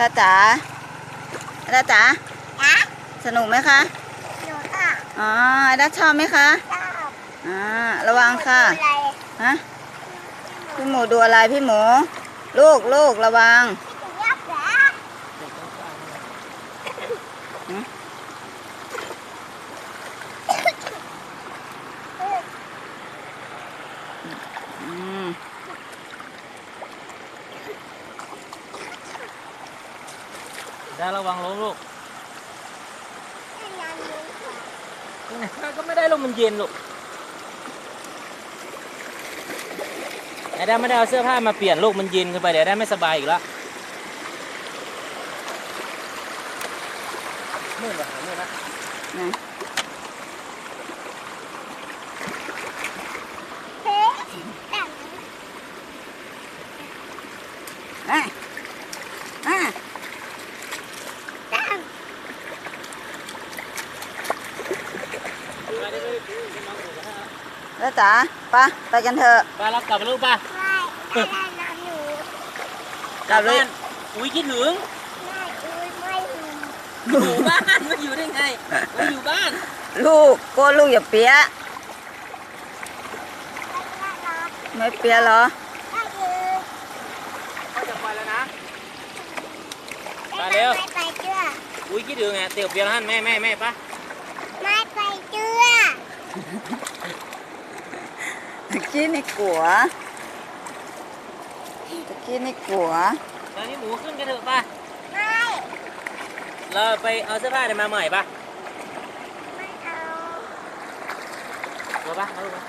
ดาจ๋าดาจ๋าจ๊ะสนุกไหมคะหนูก็อ๋อดาชอบไหมคะชอบอ่าระวังค่ะดูอะไรฮะพี่หมูดูอะไรพี่หมูลูกลูกระวังพี่ถึงยับเหรอหืม อืม ได้ระวังล้มลูกให้นอนดูก่อนนี่นะก็ไม่ได้ลมมันเย็นลูกไอ้ได้ไม่ได้เอาเสื้อผ้ามาเปลี่ยนลูกมันเย็นขึ้นไปเดี๋ยวได้ไม่สบายอีกแล้วมืดว่ะมืดนะนะเฮ้ยแบบ อะอะ ตั้ง ดาจ๋าไปะไปกันเถอะไปรับกลับไปลูกป่ะไม่ได้นอนหนูกลับเลยบ้านอุ้ยคิดถึงไม่อุ้ยไม่หนูอยู่บ้านไม่อยู่ได้ไงไม่อยู่บ้าน ลูกโกนลูกอย่าเปียะไม่ได้รอไม่เปียะเหรอได้ยืนก็จะไปแล้วนะไม่ไปเร็วไปเชื่ออุ้ยคิดถึงไงเตี๋ยวเปียร์ท่านแม่แม่แม่ป่ะไม่ไปเชื่อ ตะกี้นี่กลัวตะกี้นี่กลัวตอนนี้หมูขึ้นกันเถอะป่ะไม่เราไปเอาเสื้อผ้าเดี๋ยวมาใหม่ป่ะไม่เอาตัวป่ะเอาลูกป่ะ